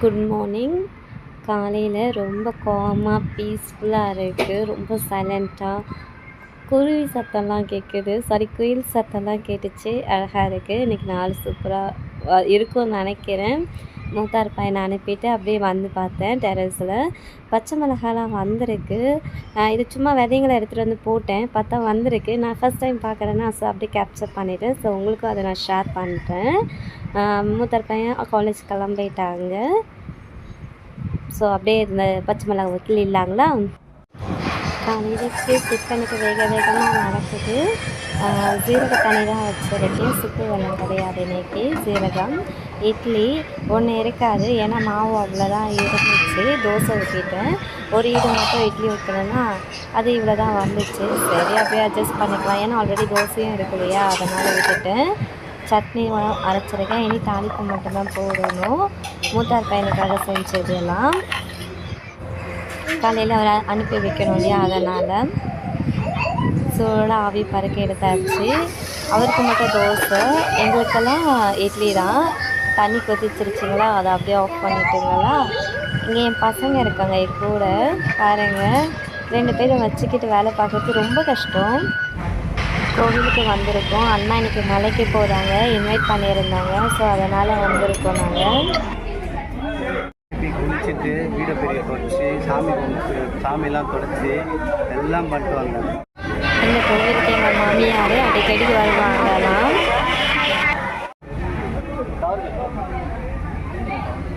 Good morning காலையில் ரொம்ப காமாக பீஸ்ஃபுல்லாக இருக்குது ரொம்ப சைலண்ட்டாக குருவி சத்தம்லாம் கேட்குது சாரி குயில் சத்தம்லாம் கேட்டுச்சு. அழகாக இருக்குது இன்றைக்கி நாள் சூப்பராக இருக்கும்னு நினைக்கிறேன். மூத்தார் பையனை அனுப்பிட்டு அப்படியே வந்து பார்த்தேன் டெரஸில் பச்சை மிளகாலாம் வந்திருக்கு. இது சும்மா விதைங்களை எடுத்துகிட்டு வந்து போட்டேன். பார்த்தா வந்திருக்கு. நான் ஃபஸ்ட் டைம் பார்க்குறேன்னா ஸோ அப்படியே கேப்சர் பண்ணிவிட்டேன் ஸோ உங்களுக்கும் அதை நான் ஷேர் பண்ணிட்டேன் மூத்தர் பையன் காலேஜ் கிளம்பிட்டாங்க. ஸோ அப்படியே இந்த பச்சை மிளகா வக்கீல் இல்லாங்களா? காலையிலக்கு டிஃபனுக்கு வேக வேகமாக நடக்குது ஆஹ் ஜீரக தண்ணி தான் வச்சுருக்கேன். சுக்கு வெள்ளம் கிடையாது இன்னைக்கு. ஜீரகம் இட்லி ஒன்று இருக்காது. ஏன்னா மாவு அவ்வளோதான் இருந்துச்சு. தோசை ஊற்றிட்டேன் ஒரு ஈடு மட்டும் இட்லி ஊற்றணும்னா அது இவ்வளோ தான் வந்துச்சு. சரி அப்படியே அட்ஜஸ்ட் பண்ணிக்கலாம். ஏன்னா ஆல்ரெடி தோசையும் இருக்கு இல்லையா? அதனால் விட்டுட்டேன். சட்னி அரைச்சிருக்கேன். இனி தாளிப்பு மட்டும்தான் போடணும். மூத்தார் பையனுக்காக செஞ்சதெல்லாம் காலையில் அவரை அனுப்பி வைக்கணும் இல்லையா? அதனால். சூடாக ஆவி பறக்க எடுத்தாச்சு. அவருக்கு மட்டும் தோசை. எங்களுக்கெல்லாம் இட்லி தான். தண்ணி கொதிச்சிருச்சிங்களா? அதை அப்படியே ஆஃப் பண்ணிட்டுங்களா? இங்கே என் பசங்க இருக்காங்க. என் கூட. பாருங்கள் ரெண்டு பேரும் வச்சுக்கிட்டு வேலை பார்க்கறது ரொம்ப கஷ்டம். கோவிலுக்கு வந்திருக்கோம். அண்ணா இன்னைக்கு மலைக்கு போகிறாங்க இன்வைட் பண்ணியிருந்தாங்க. ஸோ அதனால் வந்திருக்கோம் நாங்கள் குளிச்சுட்டு வீடை பெரிய தொடச்சி சாமி கும்பிட்டு சாமியெல்லாம் தொடச்சி எல்லாம் பண்ணிட்டு வந்தேன் இந்த கோவிலுக்கு எங்கள் மாமியார் அடிக்கடி வருவாங்கலாம்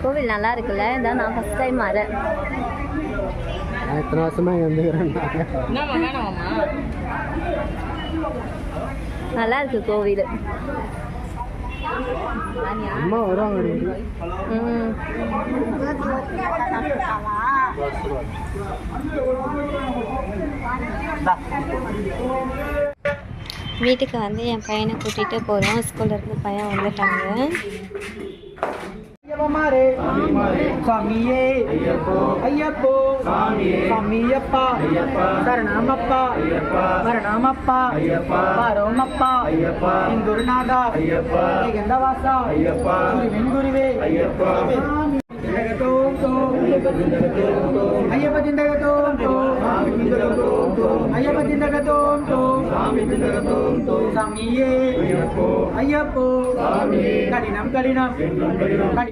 கோவில் நல்லா இருக்குல்ல? இதான் நான் ஃபஸ்ட் டைம் வரேன். நான் இத்தனை வருஷமா இங்கே வந்துக்கிறேன். நல்லா இருக்கு கோவில். அம்மா வருவாங்க வீட்டுக்கு வந்து என் பையனை கூட்டிகிட்டு போகிறோம் ஸ்கூல்லேருந்து பையன் வந்துட்டாங்க. சாமியே. ஐயப்போ. சாமியப்பா. சரணமப்பா. மரணமப்பா. பரோமப்பா. குருநாதா எந்தவாசா குருவே ஐயப்ப. திண்டகத்தோம் ஐயப்ப. திண்டகத்தோம் சாமியே. ஐயப்போ. கடினம் கடினம். கடி-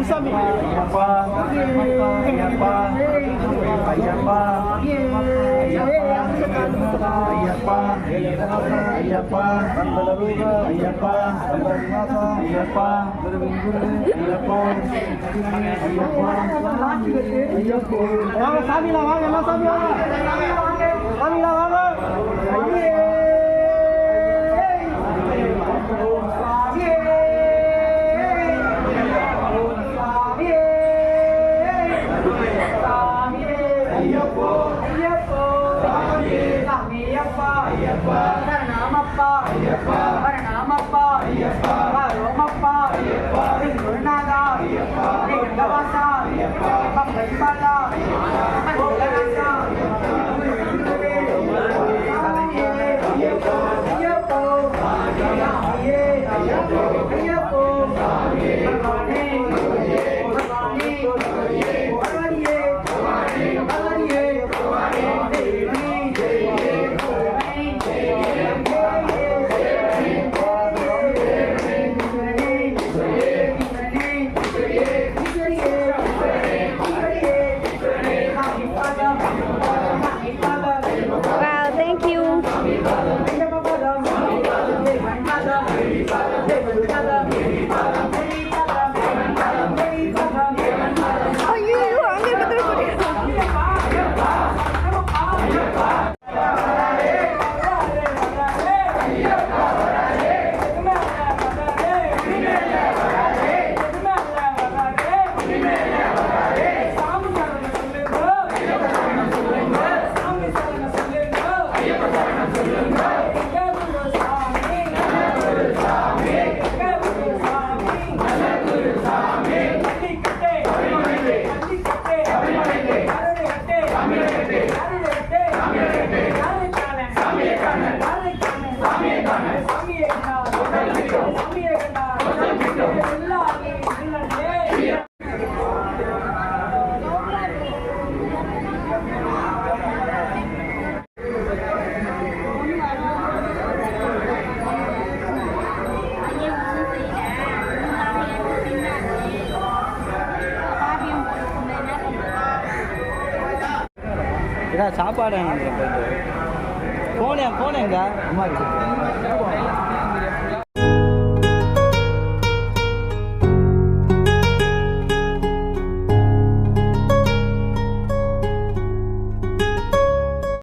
ஐயப்பா ரோமப்பா ஐயப்பா ரோமப்பா ஐயப்பா குருநாதா ஐயப்பா ஜகந்தவாசா ஐயப்பா சுவாமியே ஐயப்போ ஐயப்பா. சரணமப்பா ஐயப்பா. சரணமப்பா ஐயப்பா. ரோமப்பா ஐயப்பா. குருநாதா. ஐயப்பா. கந்தவாசா ஐயப்பா. பம்பைபாலா ஐயப்பா சாப்பாடு போனேன் போனேங்க அம்மா